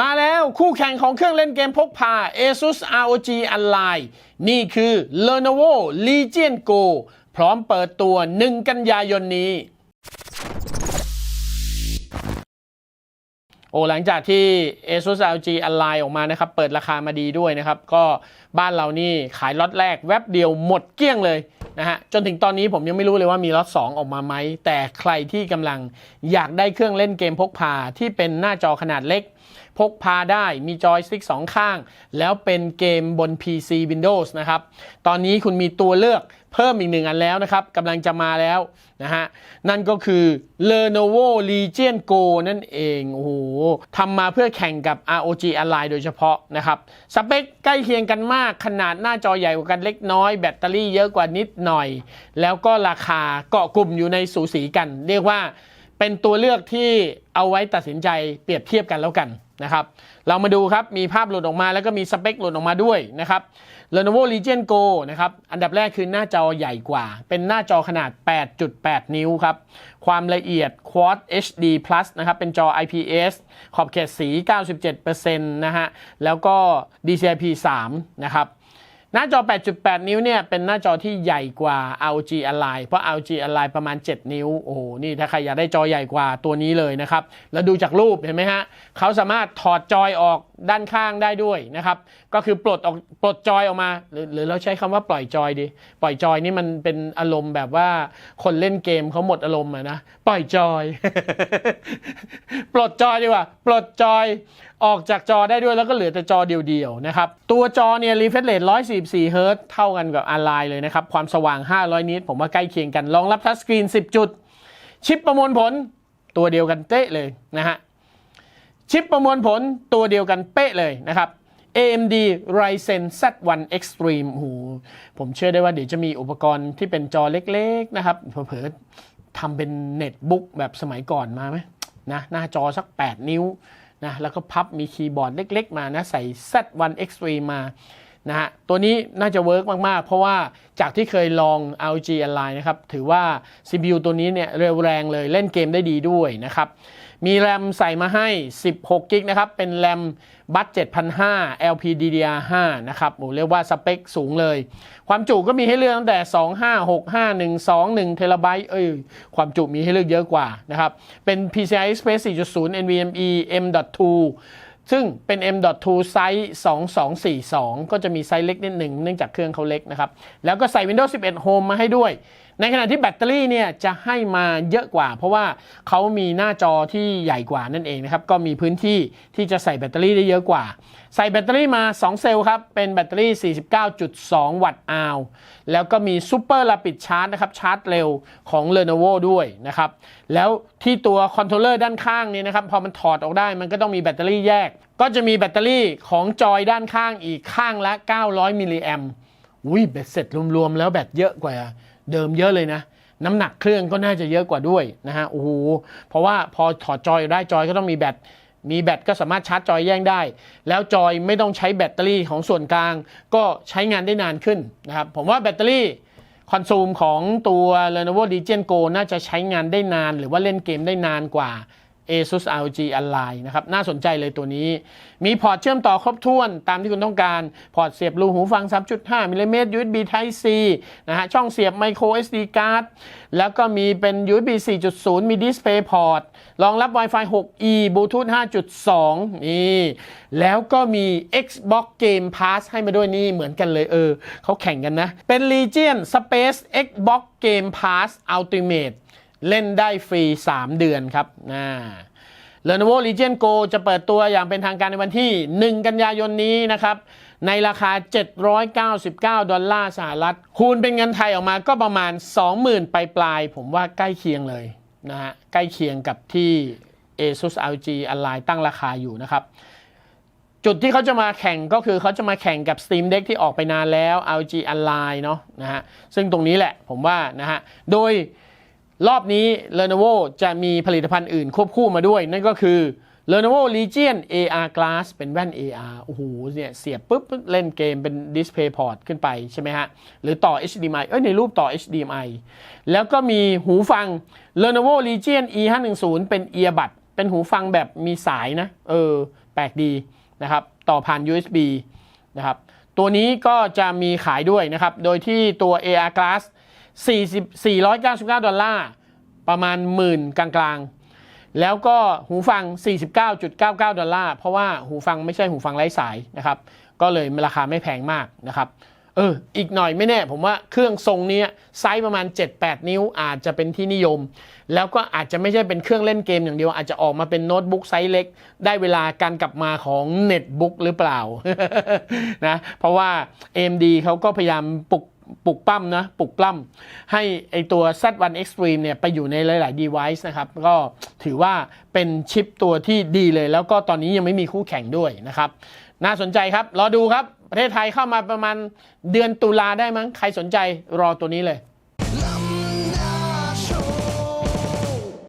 มาแล้วคู่แข่งของเครื่องเล่นเกมพกพา ASUS ROG Ally นี่คือ Lenovo Legion Go พร้อมเปิดตัว 1 กันยายนนี้ โอ้หลังจากที่ ASUS ROG Ally ออกมานะครับ เปิดราคามาดีด้วยนะครับ ก็บ้านเรานี่ขายล็อตแรกแวบเดียวหมดเกลี้ยงเลยนะฮะจนถึงตอนนี้ผมยังไม่รู้เลยว่ามีล็อต2ออกมาไหม แต่ใครที่กำลังอยากได้เครื่องเล่นเกมพกพาที่เป็นหน้าจอขนาดเล็ก พกพาได้มีจอยสติ๊กสองข้าง แล้วเป็นเกมบน PC Windows นะครับ ตอนนี้คุณมีตัวเลือกเพิ่มอีกหนึ่งอันแล้วนะครับกำลังจะมาแล้วนะฮะ นั่นก็คือ Lenovo Legion Go นั่นเอง โอ้โหทำมาเพื่อแข่งกับ ROG Ally โดยเฉพาะนะครับ สเปคใกล้เคียงกันมาก ขนาดหน้าจอใหญ่กว่ากันเล็กน้อย แบตเตอรี่เยอะกว่านิดหน่อย แล้วก็ราคาเกาะกลุ่มอยู่ในสูสีกัน เรียกว่าเป็นตัวเลือกที่เอาไว้ตัดสินใจเปรียบเทียบกันแล้วกัน นะครับเรามาดูครับมีภาพหลุดออกมาแล้วก็มีสเปคหลุดออกมาด้วยนะครับ Lenovo Legion Go นะครับอันดับแรกคือหน้าจอใหญ่กว่า เป็นหน้าจอขนาด 8.8 นิ้วครับ ความละเอียด Quad HD Plus นะครับเป็นจอ IPS ขอบเขตสี 97%นะฮะแล้วก็ DCI-P 3 นะครับ หน้าจอ 8.8 นิ้วเนี่ยเป็นหน้าจอที่ใหญ่กว่า ROG Ally เพราะ ROG Ally ประมาณ 7 นิ้ว โอ้โห นี่ถ้าใครอยากได้จอใหญ่กว่าตัวนี้เลยนะครับ แล้วดูจากรูปเห็นไหมฮะเขาสามารถถอดจอยออกด้านข้างได้ด้วยนะครับ ก็คือปลดออกปลดจอยออกมา หรือหรือเราใช้คำว่าปล่อยจอยดี ปล่อยจอยนี่มันเป็นอารมณ์แบบว่าคนเล่นเกมเขาหมดอารมณ์อะนะ ปล่อยจอย ปลดจอยดีกว่า ปลดจอย ออกจากจอได้ด้วยแล้วก็เหลือแต่จอเดียวๆนะครับ ตัวจอเนี่ยรีเฟรชเรท144เฮิร์ตเท่ากันกับอ l ไลน์เลยนะครับ ความสว่าง 500 นิตผมว่าใกล้เคียงกันรองรับทัชสกรีน 10 จุด ชิปประมวลผลตัวเดียวกันเป๊ะเลยนะฮะชิปประมวลผลตัวเดียวกันเป๊ะเลยนะครับ AMD Ryzen Z1 Extreme โอ้โหผมเชื่อได้ว่าเดี๋ยวจะมีอุปกรณ์ที่เป็นจอเล็กๆนะครับเผลอๆทำเป็นเน็ตบุ๊กแบบสมัยก่อนมาไหมนะหน้าจอสัก 8 นิ้ว นะแล้วก็พับมีคีย์บอร์ดเล็กๆมานะใส่ Z1 Extreme มานะฮะตัวนี้น่าจะเวิร์กมาก ๆ เพราะว่าจากที่เคยลอง LG Align นะครับ ถือว่า CPU ตัวนี้เนี่ยเร็วแรงเลยเล่นเกมได้ดีด้วยนะครับ มีแรมใส่มาให้ 16กิกนะครับ เป็นแรมบัต7,500 LPDDR5 นะครับโอ้เรียกว่าสเปคสูงเลย ความจุก็มีให้เลือกตั้งแต่ 2565121 เทราไบต์เอ้ย ความจุมีให้เลือกเยอะกว่านะครับ เป็น PCI Express 4.0 NVMe M.2 ซึ่งเป็น M.2 ไซส์ 2242 ก็จะมีไซส์เล็กนิดหนึ่งเนื่องจากเครื่องเขาเล็กนะครับ แล้วก็ใส่ Windows 11 Home มาให้ด้วยในขณะที่แบตเตอรี่เนี่ยจะให้มาเยอะกว่า เพราะว่าเขามีหน้าจอที่ใหญ่กว่านั่นเองนะครับ ก็มีพื้นที่ที่จะใส่แบตเตอรี่ได้เยอะกว่า ใส่แบตเตอรี่มา 2 เซลล์ครับ เป็นแบตเตอรี่ 49.2 วัตต์อาวแล้วก็มี Super Rapid Charge นะครับ ชาร์จเร็วของ Lenovo ด้วยนะครับ แล้วที่ตัวคอนโทรลเลอร์ด้านข้างนี้นะครับ พอมันถอดออกได้มันก็ต้องมีแบตเตอรี่แยก ก็จะมีแบตเตอรี่ของจอยด้านข้างอีกข้างละ 900 มิลลิแอมอุ้ยแบตเสร็จรวมๆแล้วแบตเยอะกว่า เดิมเยอะเลยนะ น้ำหนักเครื่องก็น่าจะเยอะกว่าด้วยนะฮะโอ้โหเพราะว่าพอถอดจอยได้จอยก็ต้องมีแบตมีแบตก็สามารถชาร์จจอยแย่งได้ แล้วจอยไม่ต้องใช้แบตเตอรี่ของส่วนกลาง ก็ใช้งานได้นานขึ้นนะครับผมว่าแบตเตอรี่คอนซูมของตัว Lenovo Legion Go น่าจะใช้งานได้นาน หรือว่าเล่นเกมได้นานกว่า ASUS ROG Ally นะครับน่าสนใจเลยตัวนี้ มีพอร์ตเชื่อมต่อครบถ้วนตามที่คุณต้องการ พอร์ตเสียบรูหูฟัง 3.5มิลลิเมตร USB Type C นะฮะช่องเสียบ Micro SD card แล้วก็มีเป็น USB 4.0 มี Display Port รองรับ Wi-Fi 6E Bluetooth 5.2 นี่ แล้วก็มี Xbox Game Pass ให้มาด้วยนี่เหมือนกันเลยเออเขาแข่งกันนะ เป็น Legion Space Xbox Game Pass Ultimate เล่นได้ฟรี 3 เดือนครับนะ Lenovo Legion Go จะเปิดตัวอย่างเป็นทางการในวันที่ 1 กันยายนนี้นะครับ ในราคา 799 ดอลลาร์สหรัฐ คูณเป็นเงินไทยออกมาก็ประมาณ 20,000 ปลายปลาย ผมว่าใกล้เคียงเลยนะฮะ ใกล้เคียงกับที่ ASUS ROG Ally ตั้งราคาอยู่นะครับ จุดที่เขาจะมาแข่งก็คือเขาจะมาแข่งกับ Steam Deck ที่ออกไปนานแล้ว LG Ally เนาะนะฮะ ซึ่งตรงนี้แหละผมว่านะฮะ โดย รอบนี้ Lenovo จะมีผลิตภัณฑ์อื่นควบคู่มาด้วย นั่นก็คือ Lenovo Legion AR Glass เป็นแว่น AR โอ้โหเนี่ยเสียบปุ๊บเล่นเกมเป็น Display Port ขึ้นไปใช่ไหมฮะ หรือต่อ HDMI เอ้ยในรูปต่อ HDMI แล้วก็มีหูฟัง Lenovo Legion E510 เป็น Earbud เป็นหูฟังแบบมีสายนะ เออ แปลกดีนะครับ ต่อผ่าน USB นะครับ ตัวนี้ก็จะมีขายด้วยนะครับ โดยที่ตัว AR Glass 40 499 ดอลลาร์ ประมาณหมื่นกลางๆ แล้วก็หูฟัง 49.99 ดอลลาร์ เพราะว่าหูฟังไม่ใช่หูฟังไร้สายนะครับ ก็เลยราคาไม่แพงมากนะครับ เออ อีกหน่อยไม่แน่ ผมว่าเครื่องทรงนี้ไซส์ประมาณ 7-8 นิ้วอาจจะเป็นที่นิยม แล้วก็อาจจะไม่ใช่เป็นเครื่องเล่นเกมอย่างเดียว อาจจะออกมาเป็นโน้ตบุ๊กไซส์เล็ก ได้เวลาการกลับมาของเน็ตบุ๊กหรือเปล่านะ เพราะว่า AMD เขาก็พยายามปลุก ปลุกปั้มนะปลุกปล้ำให้ไอตัว Z1 Extreme เนี่ยไปอยู่ในหลาย ๆ device นะครับ ก็ถือว่าเป็นชิปตัวที่ดีเลย แล้วก็ตอนนี้ยังไม่มีคู่แข่งด้วยนะครับ น่าสนใจครับ รอดูครับ ประเทศไทยเข้ามาประมาณเดือนตุลาได้มั้ง ใครสนใจรอตัวนี้เลย